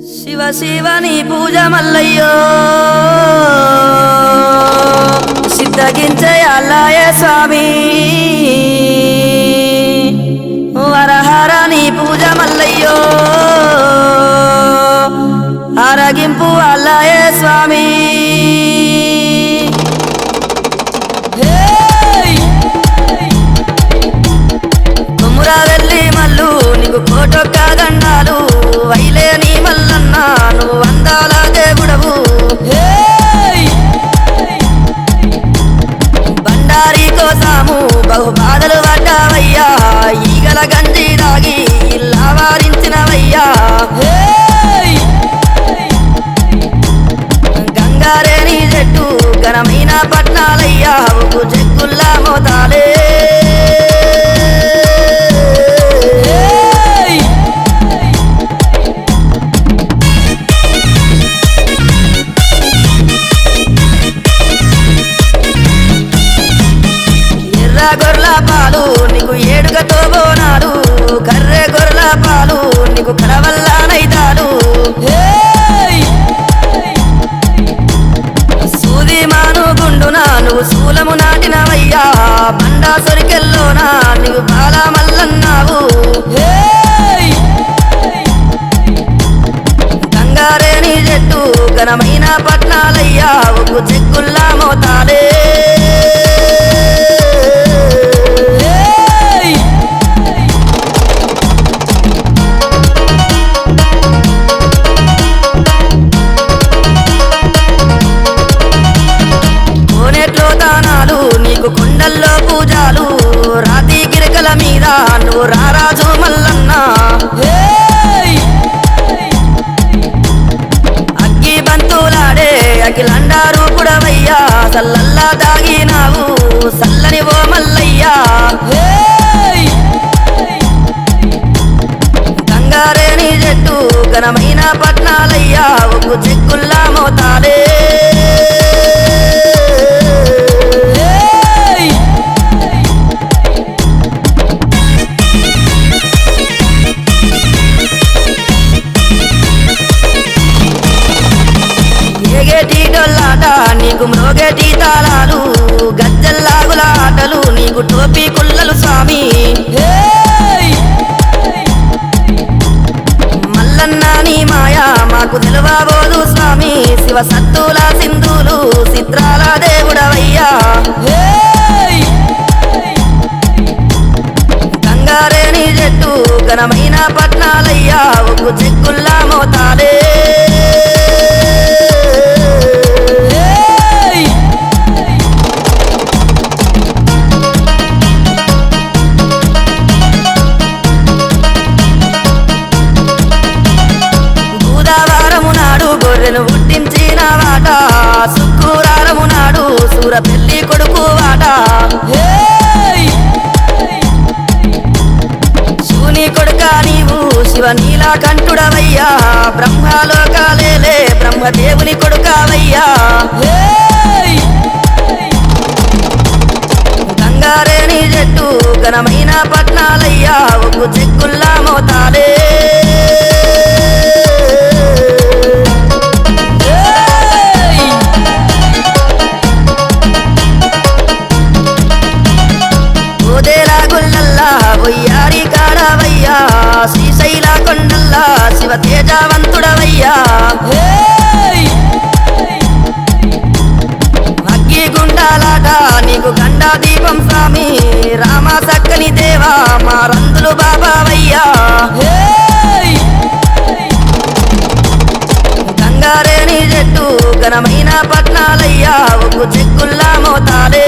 శివ శివ నీ పూజ మల్లయ్యో. సిద్ధగించే అల్లాయ స్వామి. వరహర నీ పూజ మల్లయ్యో. అరగింపు అల్లాయ స్వామి. పడ్డావయ్యా ఈగల గంజి దాగి ఇల్లా దాగినావు సల్లని ఓ మల్లయ్యా. హేయ్! గంగారేని చెట్టు ఘనమైన పట్నాలయ్యా. ఒక్కు చెక్కుల్లా నీకు మ్రోగేటి తాళాలు గజ్జల్లాగుల ఆటలు నీకు టోపీ కుల్లలు స్వామి! మల్లన్న నీ మాయా మాకు తెలువబోదు స్వామి. శివ సత్తుల సింధులు చిత్రాల దేవుడవయ్యా. హేయ్! గంగారేని చెట్టు ఘనమైన పట్నాలయ్యా. ఒక్కు చెక్కుల్లా మోతాలే. పెళ్ళి శివుని కొడుక నీవు శివ నీలకంఠుడవయ్యా బ్రహ్మలోకాలేలే బ్రహ్మదేవుని కొడుకావయ్యా. గంగారేణి జట్టు ఘనమైన పట్నాలయ్యా. ఒక్కు చిక్కుల్లా మోతాలే. గంగారేణి జట్టు ఘనమైన పట్నాలయ్యా ఒక్కు చిక్కుల్లా మోతాలే.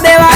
では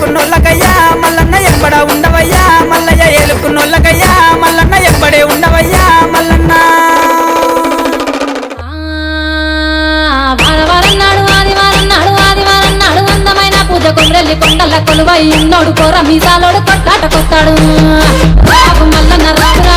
ఏలుకున్నోళ్ళకయ్యా మల్లన్న ఎంబడ ఉండవయ్యా? మల్లయ్య ఏలుకున్నోళ్ళకయ్యా మల్లన్న ఎంబడే ఉండవయ్యా? మల్లన్న. వారవారన్నాడు ఆదివారన్నాడు ఆదివారన్నాడు అందమైన పూజ కొమ్రెల్లి కొండల కొలువై ఉన్నోడు కోర మీసాలోడు కొట్లాట కొస్తాడు Mallanna రాగురా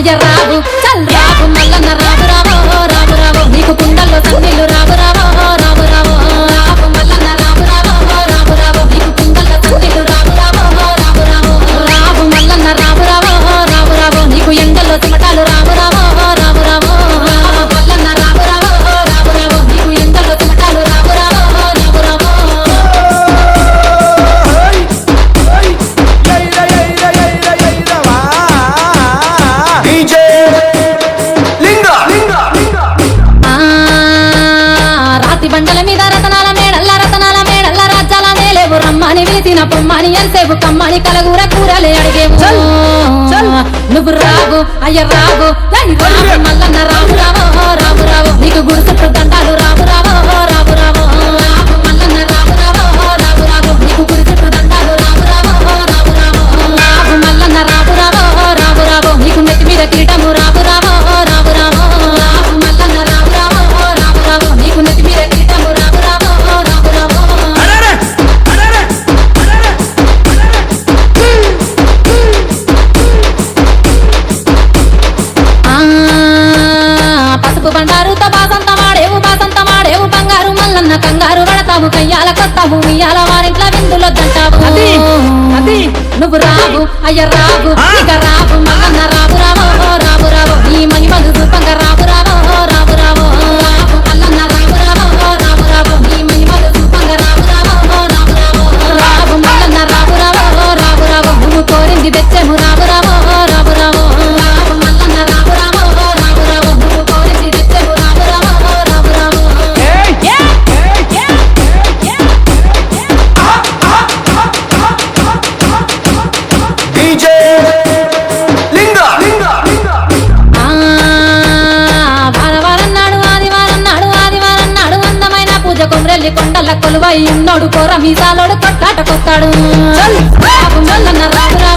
hay errado, tal rato. అయ్య రాగు దాని రాగు మల్ల కొండల కొలువై ఉన్నాడు కొర మీసాలోడు కొట్లాటకొస్తాడు రాబు మల్లన్న రాబు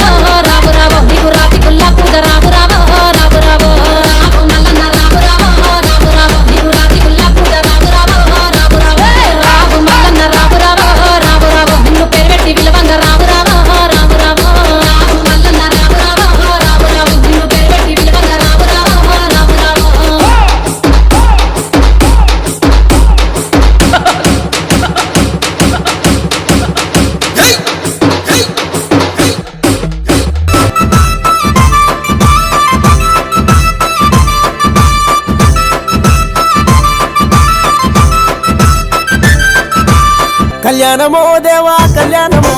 కళ్యాణమో దేవా కళ్యాణమో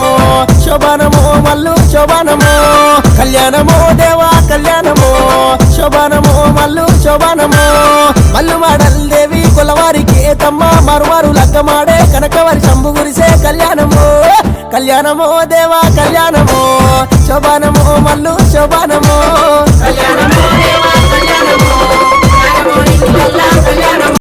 శోభనమో మల్లు శోభనమో. కళ్యాణమో దేవా కళ్యాణమో శోభనమో మల్లు శోభనమో. మల్లు మాడల్ దేవి కులవారికి తమ్మ మరువారు లగ్గమాడే కనకవారి శంభు గురిసే కళ్యాణమో. కళ్యాణమో దేవా కళ్యాణమో శోభనమో మల్లు శోభనమో. కళ్యాణమో దేవా